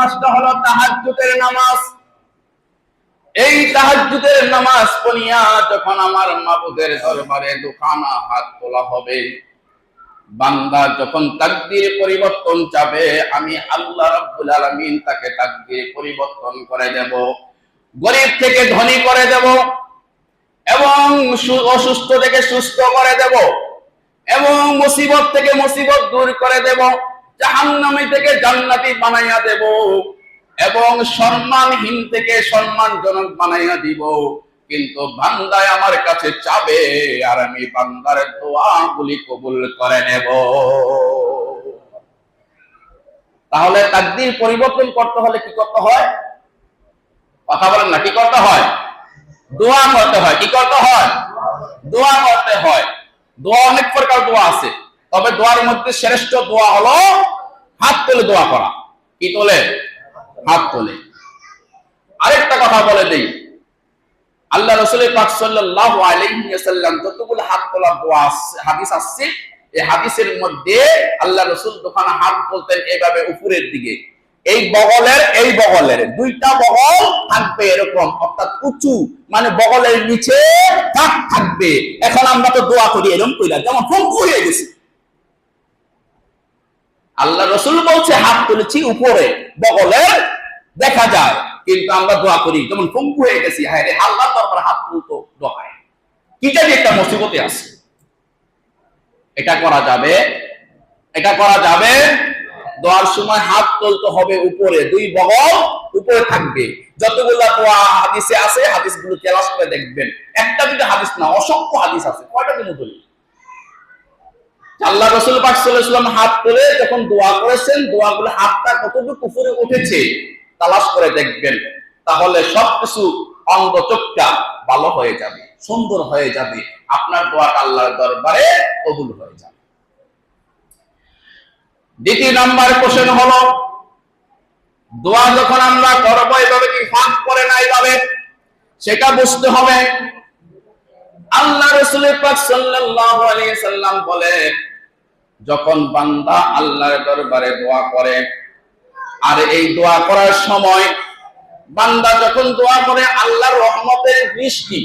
নামাজটা হলো তাহাজ্জুদের নামাজ। এই তাহাজ্জুদের নামাজ পড়িয়া যখন আমার মাবুদের দরবারে দুখানা হাত তোলা হবে, বান্দা যখন তাকদির পরিবর্তন চাবে, আমি আল্লাহ রাব্বুল আলামিন তাকে তাকদির পরিবর্তন করে দেব, গরিব থেকে ধনী করে দেব এবং অসুস্থ থেকে সুস্থ করে দেব এবং মুসিবত থেকে মুসিবত দূর করে দেব। জাহান্নামী থেকে জান্নাতি বানাইয়া দেব এবং সম্মানহীন থেকে সম্মানজনক বানাইয়া দিব। কিন্তু বান্দায় আমার কাছে চাবে আর আমি বান্দার কবুল করে নেব। তাহলে তাকদির পরিবর্তন করতে হলে কি করতে হয়? কথা বলেন না, কি করতে হয়? দোয়া করতে হয়, কি করতে হয়? দোয়া করতে হয়। দোয়া অনেক প্রকার দোয়া আছে। তবে দোয়ার মধ্যে শ্রেষ্ঠ দোয়া হলো হাত তুলে দোয়া করা। কি তোলে? হাত তোলে। আরেকটা কথা বলে দেই। আল্লাহ রসুল যতগুলো হাত তোলা দোয়া হাদিস আছে এই হাদিসের মধ্যে আল্লাহ রসুল দোকানে হাত বলতেন এইভাবে উপরের দিকে, এই বগলের এই বগলের, দুইটা বগল থাকবে এরকম, অর্থাৎ উঁচু মানে বগলের নিচে ফাঁক থাকবে। এখন আমরা তো দোয়া করি এরকম কইলাম যেমন ফঙ্কু হয়ে গেছে। আল্লাহ রসুল বলছে, হাত তুলেছি উপরে বগলের দেখা যায়। কিন্তু আমরা দোয়া করি, যেমন পঙ্গু হয়ে গেছি, হায় রে, আল্লাহ তারপর হাত তুলতো দোয়ায় কি জানি একটা মুসিবতে আছে। এটা করা যাবে, এটা করা যাবে, দোয়ার সময় হাত তুলতে হবে উপরে, দুই বগল উপরে থাকবে। যতগুলা দোয়া হাদিসে আছে, হাদিসগুলো তেলাশ করে দেখবেন। একটা দুটো হাদিস না, অসংখ্য হাদিস আছে, কয়টা দিন বলি আল্লাহ রসুল পাক হাত তুলে যখন দোয়া করেছেন, দোয়াগুলো হাতটা কতটুকু উপরে উঠেছে তালাশ করে দেখবেন। তাহলে সবকিছু অঙ্গ চোখটা ভালো হয়ে যাবে, সুন্দর হয়ে যাবে। আপনার দোয়াটা আল্লাহর দরবারে কবুল হয়ে যাবে। দ্বিতীয় নাম্বার কোশ্চেন হলো, দোয়া যখন আমরা করব, এভাবে কি ফাঁক করে না এভাবে সেটা বুঝতে হবে। আল্লাহ রসুলের পাক সাল্লাম বলে, যখন বান্দা আল্লাহর দরবারে দোয়া করে, আর এই দোয়া করার সময় বান্দা যখন দোয়া করে, আল্লাহর রহমতের দৃষ্টি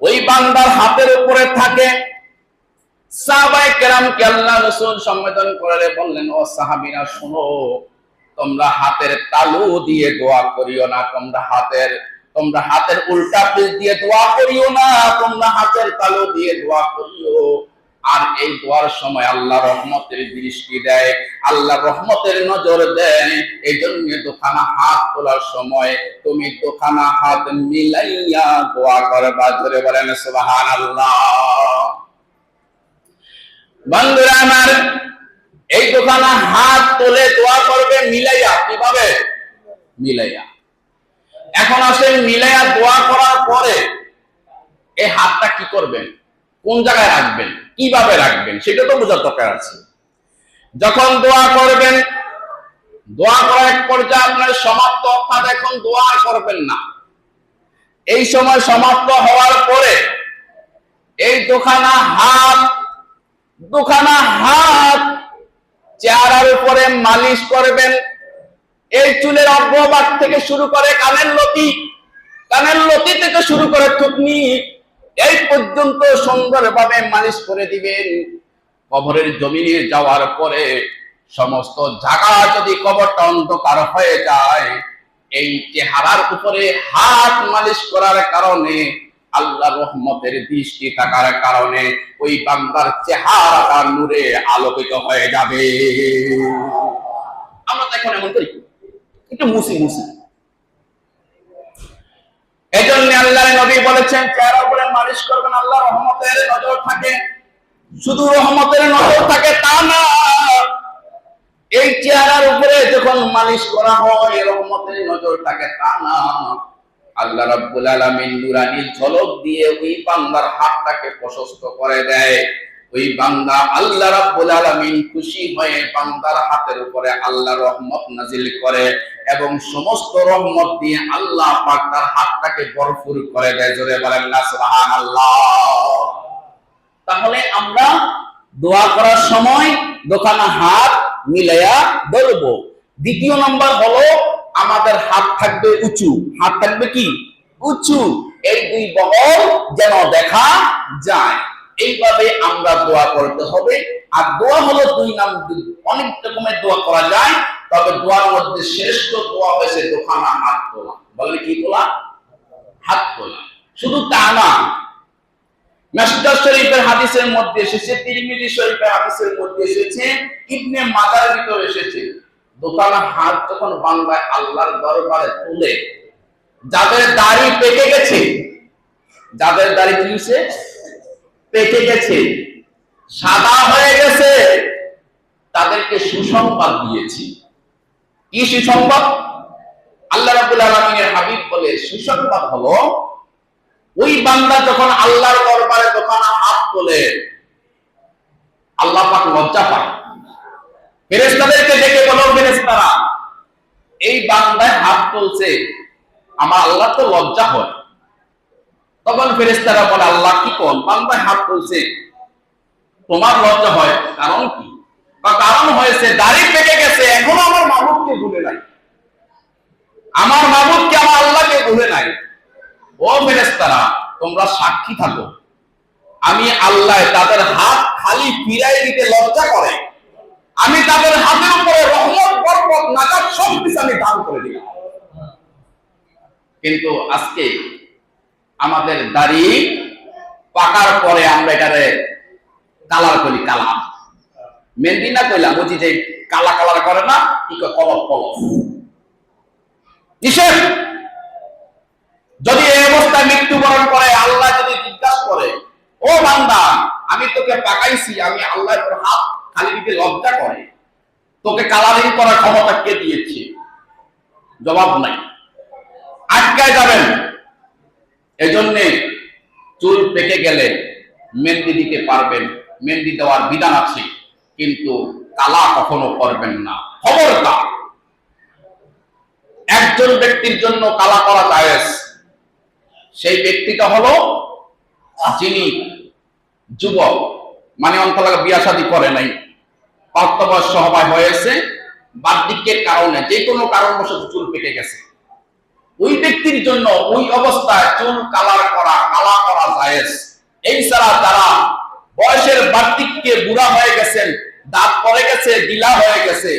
ওই বান্দার হাতের উপরে থাকে। সাহাবায়ে কেরামকে আল্লাহ রসুল সম্বোধন করে বললেন, ও সাহাবীরা, শোনো, তোমরা হাতের তালু দিয়ে দোয়া করিও না, তোমরা হাতের তোমরা হাতের উল্টা পিস দিয়ে দোয়া করিও না, তোমরা হাতের তালু দিয়ে দোয়া করিও। আর এই দোয়ার সময় আল্লাহ রহমতের দৃষ্টি দেয়, আল্লাহ রহমতের নজর দেয়। এই জন্য দোখানা হাত তোলার সময় তুমি দোখানা হাত মিলাইয়া দোয়া করবা। ধরে বলেন সুবাহান আল্লাহ বন্ধুরা আমার, এই দোকানা হাত তোলে দোয়া করবে মিলাইয়া, কীভাবে? মিলাইয়া। এখন আসেন মিলাইয়া দোয়া করার পরে এই হাতটা কি করবেন? কোন জায়গায় রাখবেন? কীভাবে রাখবেন? সেটা তো বোঝার দরকার আছে। যখন দোয়া করবেন, দোয়া করার এক পর্যায়ে আপনার সমাপ্ত, অর্থাৎ এখন দোয়া করবেন না। এই সময় সমাপ্ত হওয়ার পরে এই দুখানা হাত দুখানা হাত চেহারার উপরে মালিশ করবেন এই চুলের অগ্রভাগ থেকে শুরু করে কানের লতি। কানের লতি থেকে শুরু করে থুতনি। এই পর্যন্ত সুন্দরভাবে মালিশ করে দিবেন। কবরের জমিনে যাওয়ার পরে সমস্ত জায়গা যদি কবরটা অন্ধকার হয়ে যায়, এই চেহারার উপরে হাত মালিশ করার কারণে আল্লাহ রহমতের দৃষ্টি থাকার কারণে ওই বান্দার চেহারাটা নূরে আলোকিত হয়ে যাবে। আমরা তো এখন এমন করি। একটু মুসি মুসি এজন্য আল্লাহ নবী বলেছেন চেহারা উপরে মালিশ করবেন আল্লাহ রহমতের নজর থাকে। শুধু রহমতের নজর থাকে তা না, এই চেহারার উপরে যখন মালিশ করা হয়, রহমতের নজর থাকে তা না। আল্লাহ রাব্বুল আলামিন ঝলক দিয়ে ওই বান্দার হাতটাকে প্রশস্ত করে দেয়। ওই বান্দা আল্লাহ রাব্বুল আলামিন খুশি হয়ে বান্দার হাতের উপরে আল্লাহ রহমত নাজিল করে এবং সমস্ত রহমত দিয়ে আল্লাহ পাক তার হাতটাকে ভরপুর করে দেয়। জোরে বলেন না, সুবহানাল্লাহ। তাহলে আমরা দোয়া করার সময় দোকানা হাত মিলাইয়া ধরবো। দ্বিতীয় নম্বর হলো আমাদের হাত থাকবে উঁচু। হাত থাকবে কি? উঁচু। এই দুই বগল যেন দেখা যায়। এইভাবে আমরা দোয়া করতে হবে। আর দোয়া হলো দুই নাম অনেক রকমের দোয়া করা যায়, তবে দোয়ার মধ্যে শ্রেষ্ঠ দোয়া হয়েছে দোকানা হাত তোলা। বলে কি তোলা? হাত তোলা। শুধু তা না শরীফের হাদিসের মধ্যে এসেছে, তিরমিজি শরীফের হাদিসের মধ্যে এসেছে, ইবনে ভিতরে এসেছে। দোকানা হাত যখন বাংলায় আল্লাহর দরবারে তুলে, যাদের দাড়ি পেকে গেছে, যাদের দাড়ি কি পেকে গেছে। সাদা হয়ে গেছে। তাদেরকে সুসংবাদ দিয়েছি। কি সুসংবাদ? আল্লাহ রাব্বুল আলামিনের হাবিব বলে, সুসংবাদ হলো, ওই বান্দা যখন আল্লাহর দরবারে দোকানে হাত তোলে, আল্লাহ পাক লজ্জা পায়। ফেরেশতাদেরকে ডেকে বলো, ফেরেশতারা, এই বান্দায় হাত তুলছে, আমার আল্লাহ তো লজ্জা হয়। তখন ফেরেশতারা বলে, আল্লাহ কি কোন বান্দায় হাত তুলছে? তোমার লজ্জা হয়, কারণ কি? বা কারণ হয়েছে, দাড়ি পেকে গেছে, এখনও আমার মাহবুবকে ভুলে নাই। আমার মাহবুবকে আমার আল্লাহকে ভুলে নাই। ও ফেরেস্তারা তোমরা সাক্ষী থাকো। আমি আল্লাহ তাদের হাত খালি ফিরাই দিতে লজ্জা করে। আমি তাদের হাতের উপরে রহমত, বরকত, নাজাত সব কিছু আমি দান করে দিলাম। কিন্তু আজকে আমাদের দাড়ি পাকার পরে আমরা এটারে কালার করি, কালার। মেহেন্দি না কইলাম? বুঝি যে কালা কালার করে না, কি কলপ কলপ নিষেধ! যদি এই অবস্থায় মৃত্যুবরণ করে, আল্লাহ যদি জিজ্ঞাসা করে, ও বান্দা, আমি তোকে পাকাইছি, আমি আল্লাহ তোর হাত খালি দিতে লজ্জা করে। তোকে কালারিং করার ক্ষমতা কে দিয়েছে? জবাব নাই। আটকায় যাবেন। এই জন্যে চুল পেকে গেলে মেহেন্দি দিতে পারবেন মেহেন্দি দেওয়ার বিধান আছে, কিন্তু কালা কখনো করবেন না। খবরদার। একজন ব্যক্তির জন্য কালা করা জায়েজ। সেই ব্যক্তিটা হলো যিনি যুবক মানে অন্তলাকে বিয়া শাদী করে নাই। প্রাপ্তবয়স্ক হবায় হয়েছে, বার্ধক্যের কারণে, যে কোনো কারণবশত চুল পেকে গেছে। ওই ব্যক্তির জন্য ওই অবস্থায় চুল কালার করা, কালা করা জায়েজ। এই ছাড়া যারা বয়সের বার্তিককে বুড়া হয়ে গেছেন, দাঁত পড়ে গেছে গিলা হয়ে গেছে,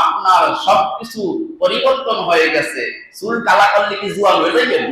আপনার সবকিছু পরিবর্তন হয়ে গেছে। চুল কালা করলে কি জুয়া হয়ে যাবেন